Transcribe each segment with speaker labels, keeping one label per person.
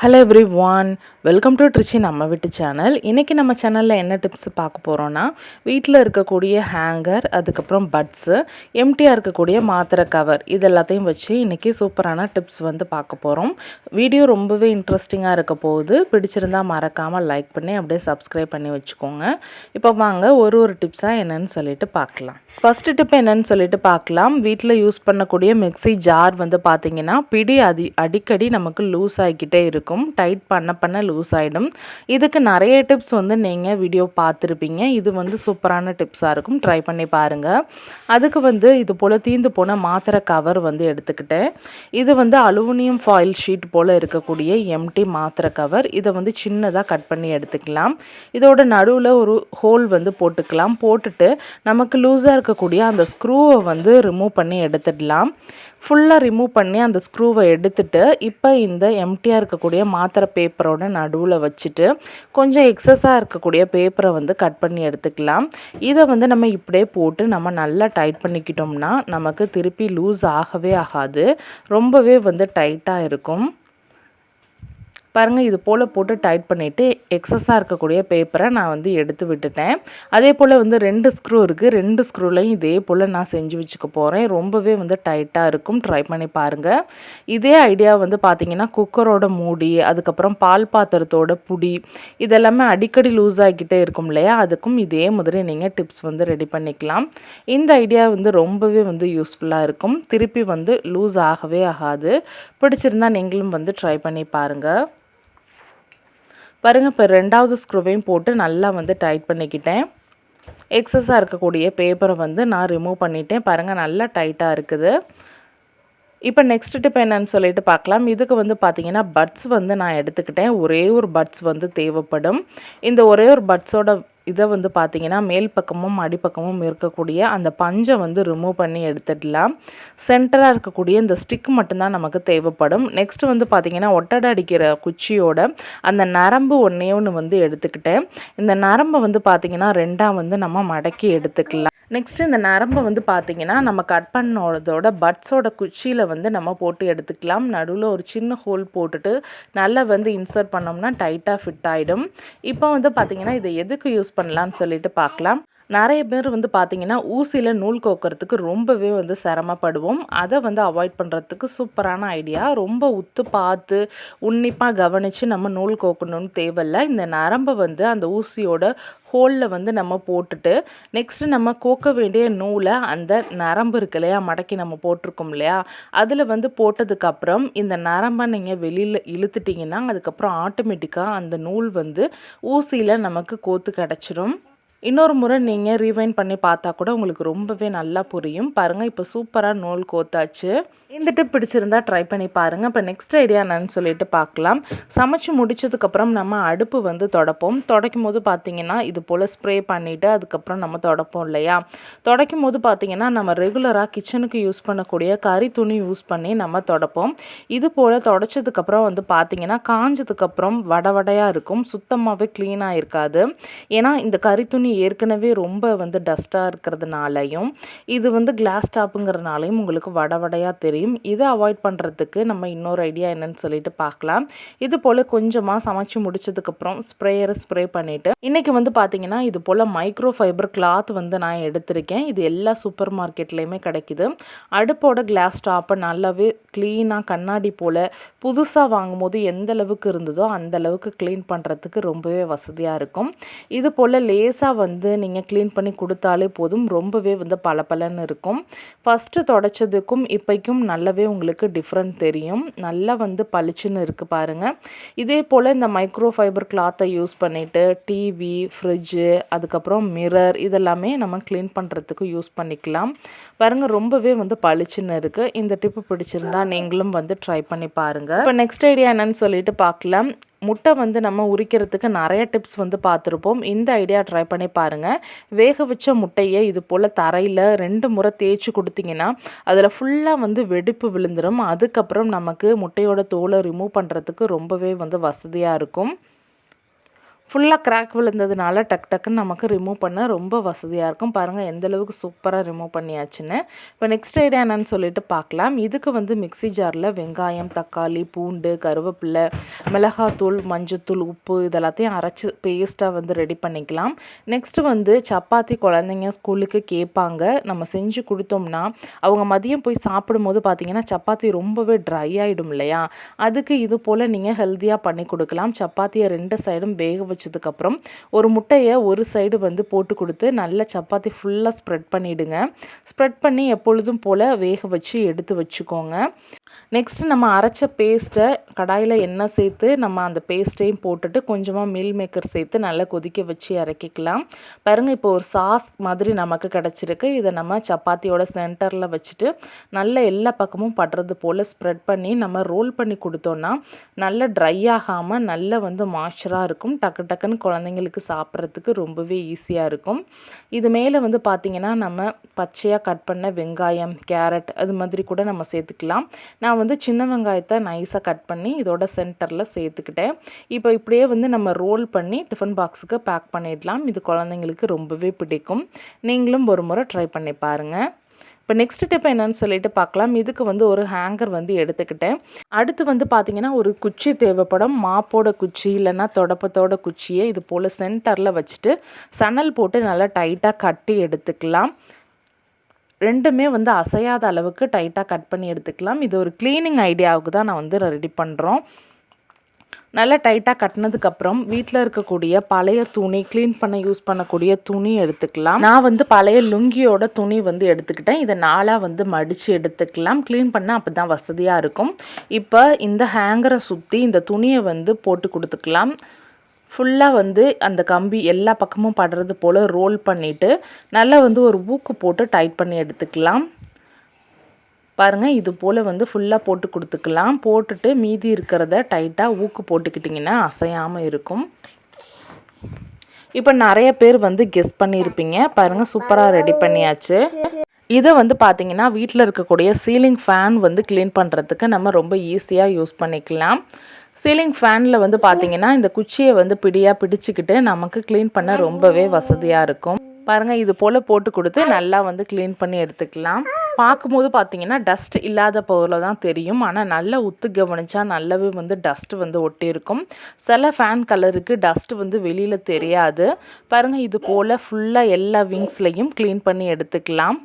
Speaker 1: Hello every one welcome to Trichy நம்ம வீட்டு channel இன்றைக்கி நம்ம சேனலில் என்ன டிப்ஸ் பார்க்க போகிறோன்னா வீட்டில் இருக்கக்கூடிய ஹேங்கர் அதுக்கப்புறம் பட்ஸு எம்டியாக இருக்கக்கூடிய மாத்திரை கவர் இது எல்லாத்தையும் வச்சு இன்றைக்கி சூப்பரான டிப்ஸ் வந்து பார்க்க போகிறோம் வீடியோ ரொம்பவே இன்ட்ரெஸ்டிங்காக இருக்க போகுது. பிடிச்சிருந்தா மறக்காமல் லைக் பண்ணி அப்படியே சப்ஸ்கிரைப் பண்ணி வச்சுக்கோங்க. இப்போ வாங்க ஒரு ஒரு டிப்ஸாக என்னன்னு சொல்லிட்டு பார்க்கலாம். ஃபஸ்ட்டு டிப் என்னன்னு சொல்லிட்டு பார்க்கலாம். வீட்டில் யூஸ் பண்ணக்கூடிய மிக்ஸி ஜார் வந்து பார்த்திங்கன்னா பிடி அதி அடிக்கடி நமக்கு லூஸ் ஆகிக்கிட்டே இருக்கும். டைட் பண்ண பண்ண லூஸ் ஆகிடும் இதுக்கு நிறைய டிப்ஸ் வந்து நீங்கள் வீடியோ பார்த்துருப்பீங்க. இது வந்து சூப்பரான டிப்ஸாக இருக்கும். ட்ரை பண்ணி பாருங்கள் அதுக்கு வந்து இது போல் தீந்து போன மாத்திரை கவர் வந்து எடுத்துக்கிட்டேன். இது வந்து அலுமினியம் ஃபாயில் ஷீட் போல் இருக்கக்கூடிய எம்டி மாத்திரை கவர் இதை வந்து சின்னதாக கட் பண்ணி எடுத்துக்கலாம். இதோட நடுவில் ஒரு ஹோல் வந்து போட்டுக்கலாம். போட்டுட்டு நமக்கு லூஸாக இருக்கக்கூடிய அந்த ஸ்க்ரூவை வந்து ரிமூவ் பண்ணி எடுத்துடலாம். ஃபுல்லாக ரிமூவ் பண்ணி அந்த ஸ்க்ரூவை எடுத்துட்டு இப்போ இந்த எம்டியாக இருக்கக்கூடிய மாத்திரை பேப்பரோட நடுவில் வச்சுட்டு கொஞ்சம் எக்ஸஸாக இருக்கக்கூடிய பேப்பரை வந்து கட் பண்ணி எடுத்துக்கலாம். இதை வந்து நம்ம இப்படியே போட்டு நம்ம நல்லா டைட் பண்ணிக்கிட்டோம்னா நமக்கு திருப்பி லூஸ் ஆகவே ஆகாது. ரொம்பவே வந்து டைட்டாக இருக்கும். பாருங்கள் இது போல் போட்டு டைட் பண்ணிவிட்டு எக்ஸஸாக இருக்கக்கூடிய பேப்பரை நான் வந்து எடுத்து விட்டுட்டேன். அதே போல் வந்து ரெண்டு ஸ்க்ரூ இருக்குது ரெண்டு ஸ்க்ரூலையும் இதே போல் நான் செஞ்சு வச்சுக்க போகிறேன் ரொம்பவே வந்து டைட்டாக இருக்கும். ட்ரை பண்ணி பாருங்கள் இதே ஐடியா வந்து பார்த்திங்கன்னா குக்கரோட மூடி அதுக்கப்புறம் பால் பாத்திரத்தோட புடி இதெல்லாமே அடிக்கடி லூஸ் ஆகிக்கிட்டே இருக்கும் இல்லையா? அதுக்கும் இதே மாதிரி நீங்கள் டிப்ஸ் வந்து ரெடி பண்ணிக்கலாம். இந்த ஐடியா வந்து ரொம்பவே வந்து யூஸ்ஃபுல்லாக இருக்கும். திருப்பி வந்து லூஸ் ஆகவே ஆகாது. பிடிச்சிருந்தா நீங்களும் வந்து ட்ரை பண்ணி பாருங்கள் பாருங்கள் இப்போ ரெண்டாவது ஸ்க்ரூவையும் போட்டு நல்லா வந்து டைட் பண்ணிக்கிட்டேன். எக்ஸஸாக இருக்கக்கூடிய பேப்பரை வந்து நான் ரிமூவ் பண்ணிட்டேன். பாருங்கள் நல்லா டைட்டாக இருக்குது. இப்போ நெக்ஸ்ட் டிப் என்னன்னு சொல்லிட்டு பார்க்கலாம். இதுக்கு வந்து பார்த்தீங்கன்னா பட்ஸ் வந்து நான் எடுத்துக்கிட்டேன். ஒரே ஒரு பட்ஸ் வந்து தேவைப்படும். இந்த ஒரே ஒரு பட்ஸோட இதை வந்து பார்த்தீங்கன்னா மேல் பக்கமும் அடிப்பக்கமும் இருக்கக்கூடிய அந்த பஞ்சை வந்து ரிமூவ் பண்ணி எடுத்துடலாம். சென்டராக இருக்கக்கூடிய இந்த ஸ்டிக் மட்டும்தான் நமக்கு தேவைப்படும். நெக்ஸ்ட்டு வந்து பார்த்திங்கன்னா ஒட்டடை அடிக்கிற குச்சியோட அந்த நரம்பு ஒன்றே ஒன்று வந்து எடுத்துக்கிட்டேன் இந்த நரம்பை வந்து பார்த்தீங்கன்னா ரெண்டாக வந்து நம்ம மடக்கி எடுத்துக்கலாம். நெக்ஸ்ட் இந்த நரம்பை வந்து பார்த்திங்கன்னா நம்ம கட் பண்ணதோட பட்ஸோட குச்சியில் வந்து நம்ம போட்டு எடுத்துக்கலாம். நடுவில் ஒரு சின்ன ஹோல் போட்டுட்டு நல்லா வந்து இன்சர்ட் பண்ணோம்னா டைட்டாக ஃபிட் ஆகிடும் இப்போ வந்து பார்த்திங்கன்னா இதை எதுக்கு யூஸ் பண்ணலான்னு சொல்லிட்டு பார்க்கலாம் நிறைய பேர் வந்து பார்த்திங்கன்னா ஊசியில் நூல் கோக்கிறதுக்கு ரொம்பவே வந்து சிரமப்படுவோம். அதை வந்து அவாய்ட் பண்ணுறதுக்கு சூப்பரான ஐடியா ரொம்ப உத்து பார்த்து உன்னிப்பாக கவனித்து நம்ம நூல் கோக்கணும்னு தேவையில்லை. இந்த நரம்பை வந்து அந்த ஊசியோட ஹோலில் வந்து நம்ம போட்டுட்டு நெக்ஸ்ட்டு நம்ம கோக்க வேண்டிய நூலை அந்த நரம்பு இருக்கு இல்லையா மடக்கி நம்ம போட்டிருக்கோம் இல்லையா அதில் வந்து போட்டதுக்கப்புறம் இந்த நரம்பை நீங்கள் வெளியில் இழுத்துட்டிங்கன்னா அதுக்கப்புறம் ஆட்டோமேட்டிக்காக அந்த நூல் வந்து ஊசியில் நமக்கு கோத்து கிடச்சிரும். இன்னொரு முறை நீங்கள் ரீவைண்ட் பண்ணி பார்த்தா கூட உங்களுக்கு ரொம்பவே நல்லா புரியும். பாருங்கள் இப்போ சூப்பராக நூல் கோத்தாச்சு. இருந்துட்டு பிடிச்சிருந்தா ட்ரை பண்ணி பாருங்கள் இப்போ நெக்ஸ்ட் ஐடியா என்னன்னு சொல்லிட்டு பார்க்கலாம் சமைச்சு முடிச்சதுக்கப்புறம் நம்ம அடுப்பு வந்து தொடப்போம். தொடக்கும் போது பார்த்திங்கன்னா இது போல் ஸ்ப்ரே பண்ணிவிட்டு அதுக்கப்புறம் நம்ம தொடப்போம் இல்லையா? தொடக்கும் போது பார்த்திங்கன்னா நம்ம ரெகுலராக கிச்சனுக்கு யூஸ் பண்ணக்கூடிய கறி துணி யூஸ் பண்ணி நம்ம தொடப்போம். இது போல் தொடச்சதுக்கப்புறம் வந்து பார்த்திங்கன்னா காஞ்சதுக்கப்புறம் வட வடையாக இருக்கும். சுத்தமாகவே க்ளீனாக இருக்காது. ஏன்னா இந்த கறி துணி ஏற்கனவே ரொம்ப வந்து டஸ்ட்டாக இருக்கிறதுனாலையும் இது வந்து கிளாஸ் டாப்புங்கிறதுனாலையும் உங்களுக்கு வட வடையாக தெரியும். தெரியும் இதை அவாய்ட் பண்ணுறதுக்கு நம்ம இன்னொரு ஐடியா என்னன்னு சொல்லிட்டு பார்க்கலாம். இது போல் கொஞ்சமாக சமைச்சு முடிச்சதுக்கப்புறம் ஸ்ப்ரேயரை ஸ்ப்ரே பண்ணிவிட்டு இன்றைக்கி வந்து பார்த்திங்கன்னா இது போல் மைக்ரோ ஃபைபர் கிளாத் வந்து நான் எடுத்திருக்கேன். இது எல்லா சூப்பர் மார்க்கெட்லேயுமே கிடைக்குது. அடுப்போட கிளாஸ் டாப்பை நல்லாவே க்ளீனாக கண்ணாடி போல் புதுசாக வாங்கும்போது எந்த அளவுக்கு இருந்ததோ அந்த அளவுக்கு க்ளீன் பண்ணுறதுக்கு ரொம்பவே வசதியாக இருக்கும். இது போல் லேசாக வந்து நீங்கள் க்ளீன் பண்ணி கொடுத்தாலே போதும். ரொம்பவே வந்து பளபளன்னு இருக்கும். ஃபஸ்ட்டு தொடச்சதுக்கும் இப்போக்கும் நல்லாவே உங்களுக்கு டிஃப்ரெண்ட் தெரியும். நல்லா வந்து பளிச்சுன்னு இருக்குது பாருங்கள் இதே போல் இந்த மைக்ரோ ஃபைபர் கிளாத்தை யூஸ் பண்ணிவிட்டு டிவி ஃப்ரிட்ஜு அதுக்கப்புறம் மிரர் இதெல்லாமே நம்ம க்ளீன் பண்ணுறதுக்கு யூஸ் பண்ணிக்கலாம். பாருங்கள் ரொம்பவே வந்து பளிச்சுன்னு இருக்குது இந்த டிப்பு பிடிச்சிருந்தா நீங்களும் வந்து ட்ரை பண்ணி பாருங்கள் இப்போ நெக்ஸ்ட் ஐடியா என்னன்னு சொல்லிட்டு பார்க்கலாம் முட்டை வந்து நம்ம உரிக்கிறதுக்கு நிறைய டிப்ஸ் வந்து பார்த்துருப்போம். இந்த ஐடியா ட்ரை பண்ணி பாருங்கள் வேக வச்ச முட்டையை இது போல் தரையில் ரெண்டு முறை தேய்ச்சி கொடுத்தீங்கன்னா அதில் ஃபுல்லாக வந்து வெடிப்பு விழுந்துடும் அதுக்கப்புறம் நமக்கு முட்டையோட தோலை ரிமூவ் பண்ணுறதுக்கு ரொம்பவே வந்து வசதியாக இருக்கும். ஃபுல்லாக கிராக் விழுந்ததுனால டக் டக்குன்னு நமக்கு ரிமூவ் பண்ண ரொம்ப வசதியாக இருக்கும். பாருங்கள் எந்த அளவுக்கு சூப்பராக ரிமூவ் பண்ணியாச்சுன்னு. இப்போ நெக்ஸ்ட் ஐடியா என்னன்னு சொல்லிட்டு பார்க்கலாம் இதுக்கு வந்து மிக்ஸி ஜாரில் வெங்காயம் தக்காளி பூண்டு கருவேப்பிலை மிளகாத்தூள் மஞ்சத்தூள் உப்பு இதெல்லாத்தையும் அரைச்சி பேஸ்ட்டாக வந்து ரெடி பண்ணிக்கலாம். நெக்ஸ்ட்டு வந்து சப்பாத்தி குழந்தைங்க ஸ்கூலுக்கு கேட்பாங்க. நம்ம செஞ்சு கொடுத்தோம்னா அவங்க மதியம் போய் சாப்பிடும்போது பார்த்தீங்கன்னா சப்பாத்தி ரொம்பவே ட்ரை ஆகிடும் இல்லையா? அதுக்கு இது போல் நீங்கள் ஹெல்த்தியாக பண்ணி கொடுக்கலாம். சப்பாத்தியை ரெண்டு சைடும் வேக வச்சதுக்கப்புறம் ஒரு முட்டையை ஒரு சைடு வந்து போட்டு கொடுத்து நல்ல சப்பாத்தி ஃபுல்லாக ஸ்ப்ரெட் பண்ணிவிடுங்க ஸ்ப்ரெட் பண்ணி எப்பொழுதும் போல் வேக வச்சு எடுத்து வச்சுக்கோங்க. நெக்ஸ்ட்டு நம்ம அரைச்ச பேஸ்ட்டை கடாயில் எண்ணெய் சேர்த்து நம்ம அந்த பேஸ்ட்டையும் போட்டுட்டு கொஞ்சமாக மில் மேக்கர் சேர்த்து நல்லா கொதிக்க வச்சு இறக்கிக்கலாம் பாருங்கள் இப்போ ஒரு சாஸ் மாதிரி நமக்கு கிடச்சிருக்கு. இதை நம்ம சப்பாத்தியோட சென்டரில் வச்சுட்டு நல்ல எல்லா பக்கமும் படுறது போல் ஸ்ப்ரெட் பண்ணி நம்ம ரோல் பண்ணி கொடுத்தோன்னா நல்ல ட்ரை ஆகாமல் நல்ல வந்து மாய்ச்சராக இருக்கும். டக்கு டக்குன்னு குழந்தைங்களுக்கு சாப்பிட்றதுக்கு ரொம்பவே ஈஸியாக இருக்கும். இது மேலே வந்து பார்த்திங்கன்னா நம்ம பச்சையாக கட் பண்ண வெங்காயம் கேரட் அது மாதிரி கூட நம்ம சேர்த்துக்கலாம். நான் நான் வந்து சின்ன வெங்காயத்தை நைஸாக கட் பண்ணி இதோட சென்டரில் சேர்த்துக்கிட்டேன். இப்போ இப்படியே வந்து நம்ம ரோல் பண்ணி டிஃபன் பாக்ஸுக்கு பேக் பண்ணிடலாம். இது குழந்தைங்களுக்கு ரொம்பவே பிடிக்கும். நீங்களும் ஒரு முறை ட்ரை பண்ணி பாருங்கள் இப்போ நெக்ஸ்ட் டிப் என்னன்னு சொல்லிட்டு பார்க்கலாம். இதுக்கு வந்து ஒரு ஹேங்கர் வந்து எடுத்துக்கிட்டேன். அடுத்து வந்து பார்த்திங்கன்னா ஒரு குச்சி தேவைப்படும். மாப்போட குச்சி இல்லைன்னா தொடப்பத்தோட குச்சியை இது போல் சென்டரில் வச்சுட்டு சணல் போட்டு நல்லா டைட்டாக கட்டி எடுத்துக்கலாம். ரெண்டுமே வந்து அசையாத அளவுக்கு டைட்டாக கட் பண்ணி எடுத்துக்கலாம். இது ஒரு க்ளீனிங் ஐடியாவுக்கு தான் நான் வந்து ரெடி பண்ணுறோம் நல்லா டைட்டாக கட்டினதுக்கப்புறம் வீட்டில் இருக்கக்கூடிய பழைய துணி க்ளீன் பண்ண யூஸ் பண்ணக்கூடிய துணி எடுத்துக்கலாம். நான் வந்து பழைய லுங்கியோட துணி வந்து எடுத்துக்கிட்டேன். இதை நாளாக வந்து மடித்து எடுத்துக்கலாம். க்ளீன் பண்ணால் அப்போ தான் வசதியாக இருக்கும். இப்போ இந்த ஹேங்கரை சுற்றி இந்த துணியை வந்து போட்டு கொடுத்துக்கலாம். ஃபுல்லாக வந்து அந்த கம்பி எல்லா பக்கமும் படுறது போல் ரோல் பண்ணிவிட்டு நல்லா வந்து ஒரு ஊக்கு போட்டு டைட் பண்ணி எடுத்துக்கலாம். பாருங்கள் இது போல் வந்து ஃபுல்லாக போட்டு கொடுத்துக்கலாம். போட்டுட்டு மீதி இருக்கிறத டைட்டாக ஊக்கு போட்டுக்கிட்டிங்கன்னா அசையாமல் இருக்கும். இப்போ நிறைய பேர் வந்து கெஸ் பண்ணியிருப்பீங்க பாருங்கள் சூப்பராக ரெடி பண்ணியாச்சு. இதை வந்து பார்த்திங்கன்னா வீட்டில் இருக்கக்கூடிய சீலிங் ஃபேன் வந்து க்ளீன் பண்ணுறதுக்கு நம்ம ரொம்ப ஈஸியாக யூஸ் பண்ணிக்கலாம். சீலிங் ஃபேனில் வந்து பார்த்திங்கன்னா இந்த குச்சியை வந்து பிடியாக பிடிச்சிக்கிட்டு நமக்கு க்ளீன் பண்ண ரொம்பவே வசதியாக இருக்கும். பாருங்கள் இது போல் போட்டு கொடுத்து நல்லா வந்து க்ளீன் பண்ணி எடுத்துக்கலாம். பார்க்கும்போது பார்த்தீங்கன்னா டஸ்ட் இல்லாத பொருளை தான் தெரியும். ஆனால் நல்லா உத்து கவனித்தா நல்லாவே வந்து டஸ்ட்டு வந்து ஒட்டியிருக்கும். சில ஃபேன் கலருக்கு டஸ்ட்டு வந்து வெளியில் தெரியாது. பாருங்கள் இது போல் ஃபுல்லாக எல்லா விங்ஸ்லையும் க்ளீன் பண்ணி எடுத்துக்கலாம்.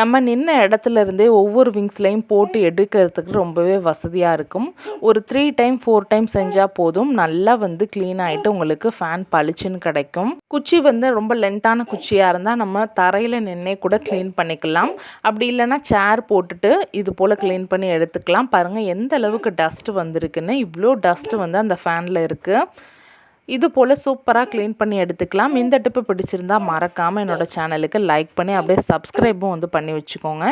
Speaker 1: நம்ம நின்ன இடத்துல இருந்தே ஒவ்வொரு விங்ஸ்லையும் போட்டு எடுக்கிறதுக்கு ரொம்பவே வசதியாக இருக்கும். ஒரு த்ரீ டைம் ஃபோர் டைம் செஞ்சால் போதும். நல்லா வந்து க்ளீன் ஆகிட்டு உங்களுக்கு ஃபேன் பளிச்சுன்னு கிடைக்கும். குச்சி வந்து ரொம்ப லென்த்தான குச்சியாக இருந்தால் நம்ம தரையில் நின்னே கூட க்ளீன் பண்ணிக்கலாம். அப்படி இல்லைன்னா சேர் போட்டுட்டு இது போல் க்ளீன் பண்ணி எடுத்துக்கலாம். பாருங்கள் எந்த அளவுக்கு டஸ்ட்டு வந்திருக்குன்னு. இவ்வளோ டஸ்ட்டு வந்து அந்த ஃபேனில் இருக்குது இது போல் சூப்பராக க்ளீன் பண்ணி எடுத்துக்கலாம். இந்த டிப்பு பிடிச்சிருந்தா மறக்காமல் என்னோடய சேனலுக்கு லைக் பண்ணி அப்படியே சப்ஸ்கிரைபும் வந்து பண்ணி வச்சுக்கோங்க.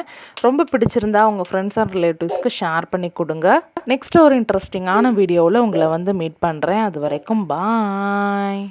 Speaker 1: ரொம்ப பிடிச்சிருந்தா உங்கள் ஃப்ரெண்ட்ஸ் அண்ட் ரிலேட்டிவ்ஸ்க்கு ஷேர் பண்ணி கொடுங்க. நெக்ஸ்ட் ஒரு இன்ட்ரெஸ்டிங்கான வீடியோவில் உங்களை வந்து மீட் பண்ணுறேன் அது வரைக்கும் பாய்